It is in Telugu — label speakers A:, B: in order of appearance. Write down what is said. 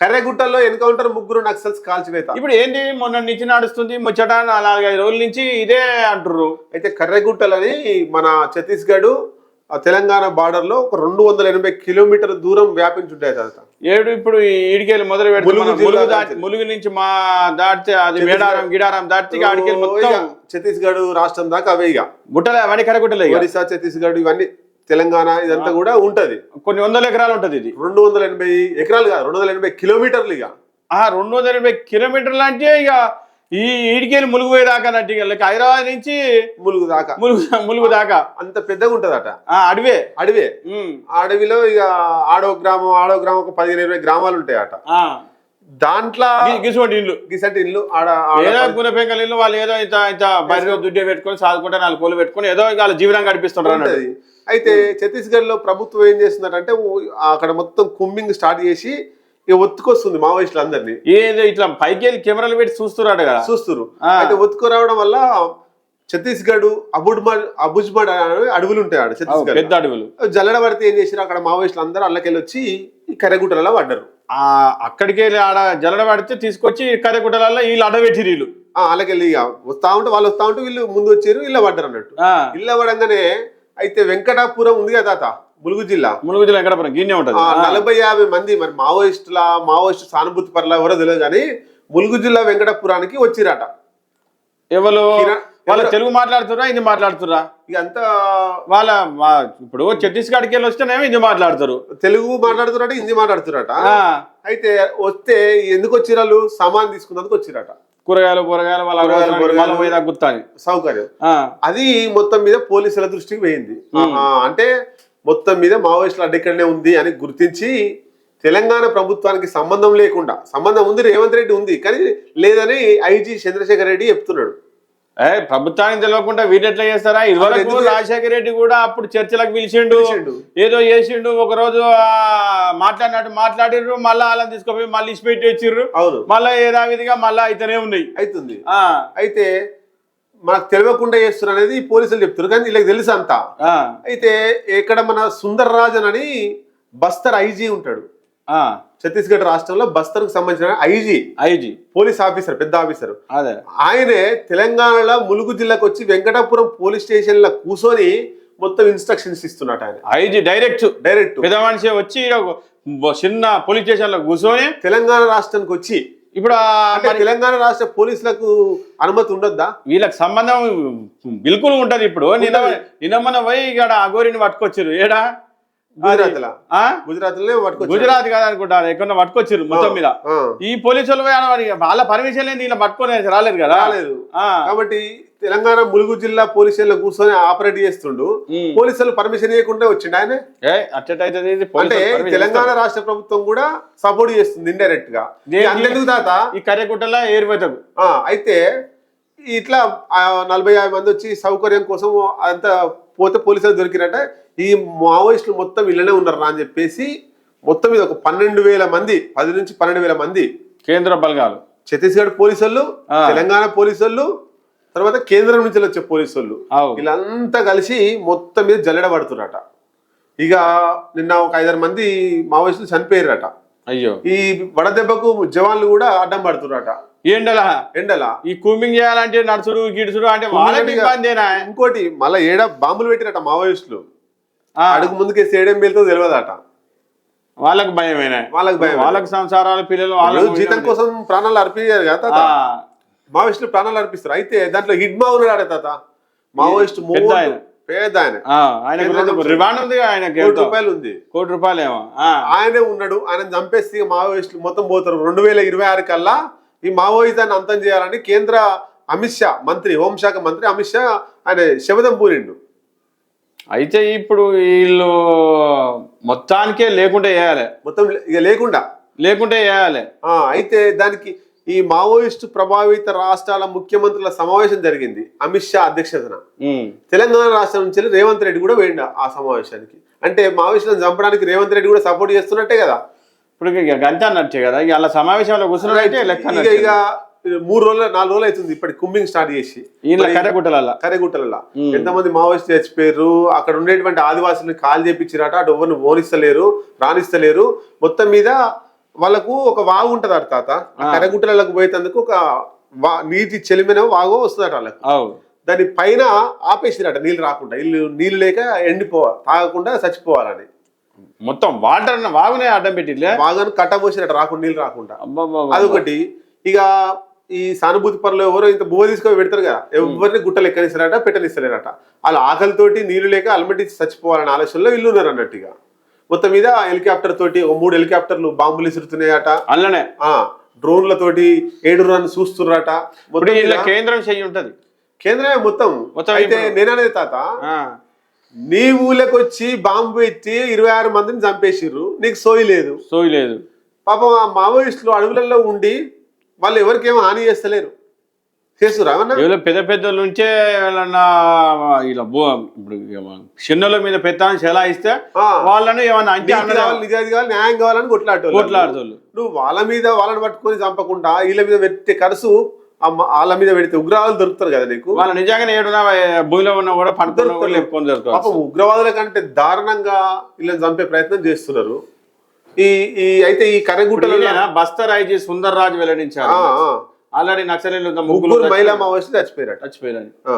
A: కర్రెగుట్టలో ఎన్కౌంటర్ ముగ్గురు నక్సల్స్ కాల్చివేత.
B: ఇప్పుడు ఏంటి? మొన్న నుంచి నడుస్తుంది ముచ్చట నాలుగైదు రోజుల నుంచి ఇదే అంటుర్రు.
A: అయితే కర్రెగుట్టలని మన ఛత్తీస్గఢ్ తెలంగాణ బార్డర్లో ఒక రెండు వందల ఎనభై కిలోమీటర్ దూరం వ్యాపించుంటాయి తర్వాత
B: ఏడు ఇప్పుడు ఈడికెళ్ళి మొదలు పెడితే
A: ములుగు
B: నుంచి మా దాటితే అది మేడారం గిడారం దాటితే ఆడికెళ్ళి మొత్తం
A: ఛత్తీస్గఢ్ రాష్ట్రం దాకా అవే ఇక.
B: గుట్టలే అవన్నీ కరగుట్టలే.
A: ఒరిస్సా ఛత్తీస్గఢ్ ఇవన్నీ తెలంగాణ ఇదంతా కూడా ఉంటది.
B: కొన్ని వందల ఎకరాలు ఉంటది ఇది.
A: రెండు వందల ఎనభై ఎకరాలు కాదు రెండు వందల ఎనభై కిలోమీటర్లు ఇక.
B: ఆ రెండు వందల ఎనభై కిలోమీటర్లు అంటే ఇక ఈ ఈడికెళ్ళి ములుగు పోయేదాకా అన్నట్టు ఇక హైదరాబాద్ నుంచి
A: ములుగు దాకా
B: ములుగు ములుగు దాకా
A: అంత పెద్దగా ఉంటదట
B: ఆ అడవే.
A: అడవే. అడవిలో ఇక ఆడో గ్రామం ఆడో గ్రామం ఒక పదిహేను ఇరవై గ్రామాలు ఉంటాయట.
B: ఆ.
A: దాంట్లో
B: గిసువంటి ఇల్లు.
A: గిసంటి ఇల్లు ఆడ ఆడ
B: ఏదో గుణపెంకల ఇల్లు వాళ్ళు ఏదో ఇంత ఇంత బయట దుడ్డే పెట్టుకొని సాదుకుంటే నాలుగు కోళ్ళు పెట్టుకొని ఏదో వాళ్ళ జీవనం గడిపిస్తుంటారు.
A: అయితే ఛత్తీస్గఢ్లో ప్రభుత్వం ఏం చేస్తుందంటే అక్కడ మొత్తం కుమ్మింగ్ స్టార్ట్ చేసి ఒత్తుకొస్తుంది మావోయిస్టులు అందరినీ
B: ఏదో ఇట్లా పైకి వెళ్ళి కెమెరాలు పెట్టి చూస్తున్నాడు కదా.
A: చూస్తున్నారు. అయితే ఒత్తుకు రావడం వల్ల ఛత్తీస్గఢ్ అబుడ్మడ్ అబుజ్మడ్ అనే అడవులు ఉంటాయి ఆడ ఛత్తీస్గఢ్
B: పెద్ద అడవులు.
A: పడితే ఏం చేశారు అక్కడ మావోయిస్టులు అందరూ అల్లకెళ్ళి వచ్చి ఈ కర్రగుట్టలలో పడ్డారు.
B: ఆ అక్కడికి వెళ్ళి ఆడ జల్లడ పడితే తీసుకొచ్చి కర్రెగుట్టలలో వీళ్ళు
A: అల్లకెళ్ళి ఇక వస్తా ఉంటే వాళ్ళు వస్తా ఉంటే వీళ్ళు ముందు వచ్చారు ఇళ్ళ పడ్డారు అన్నట్టు. ఇళ్ళ పడంగానే అయితే వెంకటాపురం ఉంది కదా తాత? ములుగు జిల్లా.
B: ములుగు జిల్లా వెంకటపురం గిన్నె ఉంటది.
A: నలభై యాభై మంది మరి మావోయిస్టుల మావోయిస్టు సానుభూతి పరుల ఎవరో తెలియదు కానీ ములుగు జిల్లా వెంకటపురానికి వచ్చిరట.
B: ఎవరు? వాళ్ళ తెలుగు మాట్లాడుతురా హిందీ మాట్లాడుతురా
A: ఇక అంతా
B: వాళ్ళ ఇప్పుడు ఛత్తీస్గఢ్కి వెళ్ళి వస్తేనేమో హిందీ మాట్లాడతారు
A: తెలుగు మాట్లాడుతున్నట హిందీ మాట్లాడుతున్నట
B: ఆ,
A: అయితే వస్తే ఎందుకు వచ్చిరాళ్ళు సామాన్ తీసుకున్నందుకు వచ్చిరట
B: కూరగాయలు కూరగాయలు వాళ్ళ గుర్తాని
A: సౌకర్యం. అది మొత్తం మీద పోలీసుల దృష్టికి పోయింది. అంటే మొత్తం మీద మావోయిస్టుల అడ్డెక్కడనే ఉంది అని గుర్తించి తెలంగాణ ప్రభుత్వానికి సంబంధం లేకుండా సంబంధం ఉంది రేవంత్ రెడ్డి ఉంది కానీ లేదని ఐజీ చంద్రశేఖర్ రెడ్డి చెప్తున్నాడు.
B: ప్రభుత్వానికి తెలియకుండా ఎట్లా చేస్తారా? ఇదివరకు? రాజశేఖర రెడ్డి కూడా అప్పుడు చర్చలకు పిలిచిండు. ఏదో చేసిండు ఒక రోజు మాట్లాడినట్టు మాట్లాడిర్రు మళ్ళా వాళ్ళని తీసుకుపోయి మళ్ళీ ఇచ్చిపెట్టి వచ్చిర్రు. మళ్ళా యథావిధిగా మళ్ళా అయితేనే ఉన్నాయి.
A: అవుతుంది
B: ఆ,
A: అయితే మనకు తెలియకుండా చేస్తున్నారు అనేది పోలీసులు చెప్తున్నారు కానీ వీళ్ళకి తెలుసు అంతా
B: ఆ,
A: అయితే ఇక్కడ మన సుందర్ రాజన్ అని బస్తర్ ఐజీ ఉంటాడు. ఛత్తీస్గఢ్ రాష్ట్రంలో బస్తర్కు సంబంధించిన ఐజీ
B: ఐజీ.
A: పోలీస్ ఆఫీసర్ పెద్ద ఆఫీసర్.
B: అదే.
A: ఆయనే తెలంగాణలో ములుగు జిల్లాకు వచ్చి వెంకటాపురం పోలీస్ స్టేషన్లో కూర్చొని మొత్తం ఇన్స్ట్రక్షన్స్ ఇస్తున్నట్టు ఆయన.
B: IG direct.
A: డైరెక్ట్.
B: పెద్ద మనిషి వచ్చి చిన్న పోలీస్ స్టేషన్లో కూర్చొని
A: తెలంగాణ రాష్ట్రానికి వచ్చి
B: ఇప్పుడు
A: తెలంగాణ రాష్ట్ర పోలీసులకు అనుమతి ఉండొద్దా?
B: వీళ్ళకి సంబంధం బిల్కుల్ ఉంటది ఇప్పుడు. నిన్న నిన్న మన పోయి ఇక్కడ అగోరిని పట్టుకొచ్చారు. ఏడా?
A: గుజరాత్
B: కాదనుకుంటారు ఎక్కడ పట్టుకొచ్చారు మొత్తం మీద. ఈ పోలీసులు వాళ్ళ పర్మిషన్ లేని ఇలా పట్టుకొని రాలేదు కదా?
A: రాలేదు. కాబట్టి తెలంగాణ ములుగు జిల్లా పోలీస్ స్టేషన్లో కూర్చొని ఆపరేట్ చేస్తుండు. పోలీసులు పర్మిషన్ ఇవ్వకుండా వచ్చిండు ఆయన? అంటే
B: పోలీసులు
A: తెలంగాణ. రాష్ట్ర ప్రభుత్వం కూడా సపోర్ట్ చేస్తుంది
B: ఇండైరెక్ట్గా?
A: అంతెందుకు తాత?
B: ఈ కర్రెగుట్టలో ఏరిపోతాకు
A: ఆ, అయితే ఇట్లా నలభై యాభై మంది వచ్చి సౌకర్యం కోసం అంతా పోతే పోలీసులు దొరికినట్ట ఈ మావోయిస్టులు మొత్తం ఇళ్ళనే ఉన్నారు అని చెప్పేసి మొత్తం మీద ఒక పన్నెండు వేల మంది పది నుంచి పన్నెండు వేల మంది.
B: కేంద్ర బలగాలు.
A: ఛత్తీస్గఢ్ పోలీసు వాళ్ళు
B: ఆ.
A: తెలంగాణ పోలీసు వాళ్ళు తర్వాత కేంద్రం నుంచి వచ్చే పోలీసు వాళ్ళు
B: అవు
A: వీళ్ళంతా కలిసి మొత్తం మీద జల్లెడ పడుతున్నారట. ఇక నిన్న ఒక ఐదారు మంది మావోయిస్టులు చనిపోయారట
B: అయ్యో.
A: ఈ వడదెబ్బకు జవాన్లు కూడా అడ్డం పడుతున్నారట.
B: ఏంటలా
A: ఎండల
B: ఈ కూమింగ్ చేయాలంటే నడుచుడు గిడుచుడు అంటే వాళ్ళకి ఇబ్బందేనా?
A: ఇంకోటి మళ్ళీ ఏడ బాంబులు పెట్టిరట మావోయిస్టులు.
B: ఆ,
A: అడుగు ముందుకేసి ఏడేం వెళ్తుందో తెలియదట
B: వాళ్ళకి భయమేనా?
A: వాళ్ళకి భయం
B: వాళ్ళకి సంసారాలు పిల్లలు
A: వాళ్ళు జీతం కోసం ప్రాణాలు అర్పించారు కదా తాత. మావోయిస్టులు ప్రాణాలు అర్పిస్తారు. అయితే దాంట్లో హిడ్మా ఉన్నాడు తాత. మావోయిస్ట్ మూడు. పేద ఆయన.
B: రివాండ్ ఉంది ఆయనకి
A: కోటి. రూపాయలు ఉంది.
B: కోటి రూపాయలు ఏమో
A: ఆయనే ఉన్నాడు ఆయన చంపేస్తే మావోయిస్టులు మొత్తం పోతారు. రెండు వేల ఇరవై ఆరు కల్లా ఈ మావోయిజాన్ని అంతం చేయాలని కేంద్ర అమిత్ షా మంత్రి హోంశాఖ మంత్రి అమిత్ షా ఆయన శబదం పూరిండు.
B: అయితే ఇప్పుడు వీళ్ళు మొత్తానికే లేకుంటే వేయాలి
A: మొత్తం ఇక లేకుండా.
B: లేకుంటే వేయాలి
A: ఆ, అయితే దానికి ఈ మావోయిస్టు ప్రభావిత రాష్ట్రాల ముఖ్యమంత్రుల సమావేశం జరిగింది. అమిత్ షా అధ్యక్షతన. తెలంగాణ రాష్ట్రం నుంచి రేవంత్ రెడ్డి కూడా పోయిండు ఆ సమావేశానికి. అంటే మావోయిస్టులను చంపడానికి రేవంత్ రెడ్డి కూడా సపోర్ట్ చేస్తున్నట్టే కదా.
B: ఇప్పుడు ఇక గంట అన్నట్టే కదా. ఇక అలా సమావేశంలో కూర్చున్నట్టే లెక్క
A: ఇక మూడు రోజులు నాలుగు రోజులు అవుతుంది ఇప్పటి కుంబింగ్ స్టార్ట్ చేసి. కరెగుట్టలలో
B: ఉమ్.
A: ఎంతమంది మావోయిస్టులు చచ్చిపోయారు? అక్కడ ఉండేటువంటి ఆదివాసులను కాల్ చేపించిరట అటు ఎవరిని ఓనిస్తలేరు రాణిస్తలేరు మొత్తం మీద వాళ్ళకు ఒక వాగు ఉంటది అట తాత. ఆ కరగుట్టలకు పోయేందుకు ఒక వా నీటి చెలిమిన వాగో వస్తుందట వాళ్ళకు. దాని పైన ఆపేసిరట నీళ్ళు రాకుండా. ఇల్లు నీళ్ళు లేక ఎండిపోవాలి తాగకుండా చచ్చిపోవాలని.
B: మొత్తం వాటర్ వాగునే అడ్డం పెట్టిలే
A: వాగాను కట్టబోసిరట రాకుండా నీళ్ళు రాకుండా. అదొకటి. ఇక ఈ సానుభూతి పనులు ఎవరో ఇంత బువ్వ తీసుకొని పెడతారు కదా ఎవరిని గుట్టలు ఎక్కనిస్తారట పెట్టనిస్తలేరట. వాళ్ళ ఆకలితోటి నీళ్ళు లేక అల్మటి చచ్చిపోవాలనే ఆలోచనలో ఇల్లు ఉన్నారు అన్నట్టుగా మొత్తం మీద హెలికాప్టర్ తోటి ఒక మూడు హెలికాప్టర్లు బాంబులు విసురుతున్నాయట
B: అల్లనే
A: ఆ డ్రోన్లతోటి ఏడు రన్ చూస్తున్నారట
B: కేంద్రం చెయ్యి ఉంటది.
A: కేంద్రమే మొత్తం.
B: మొత్తం
A: అయితే నేననేది తాత నీ ఊళ్ళకి వచ్చి బాంబు పెట్టి ఇరవై ఆరు మందిని చంపేసిర్రు. నీకు సోయి లేదు.
B: సోయి లేదు.
A: పాపం ఆ మావోయిస్టులు అడవులలో ఉండి వాళ్ళు ఎవరికేమో హాని చేస్తలేరు.
B: ఎవరో పెద్ద పెద్ద నుంచే ఏమన్నా ఇలా ఇప్పుడు చిన్నల మీద పెత్తాన్ని ఎలా ఇస్తే
A: ఆ.
B: వాళ్ళని ఏమన్నా అంటే
A: నీతి కావాలి న్యాయం కావాలని కొట్లాడటం
B: కొట్లాడుతోళ్ళు
A: నువ్వు వాళ్ళ మీద వాళ్ళని పట్టుకొని చంపకుండా వీళ్ళ మీద పెట్టే ఖర్చు మ- వాళ్ళ మీద పెడితే ఉగ్రవాదులు దొరుకుతారు కదా నీకు?
B: వాళ్ళ నిజంగానే ఏడున్నా భూమిలో ఉన్నా కూడా దొరకవచ్చు
A: పాపం ఉగ్రవాదుల కంటే దారుణంగా వీళ్ళని చంపే ప్రయత్నం చేస్తున్నారు. ఈ ఈ అయితే ఈ కరగుట్టలలో
B: బస్తర్ ఐజీ సుందర్ రాజు వెల్లడించారు. ఆల్రెడీ నక్సలీలు ముగ్గురు
A: మహిళా మావోయిస్టులు చచ్చిపోయారట
B: చచ్చిపోయారని
A: ఆ.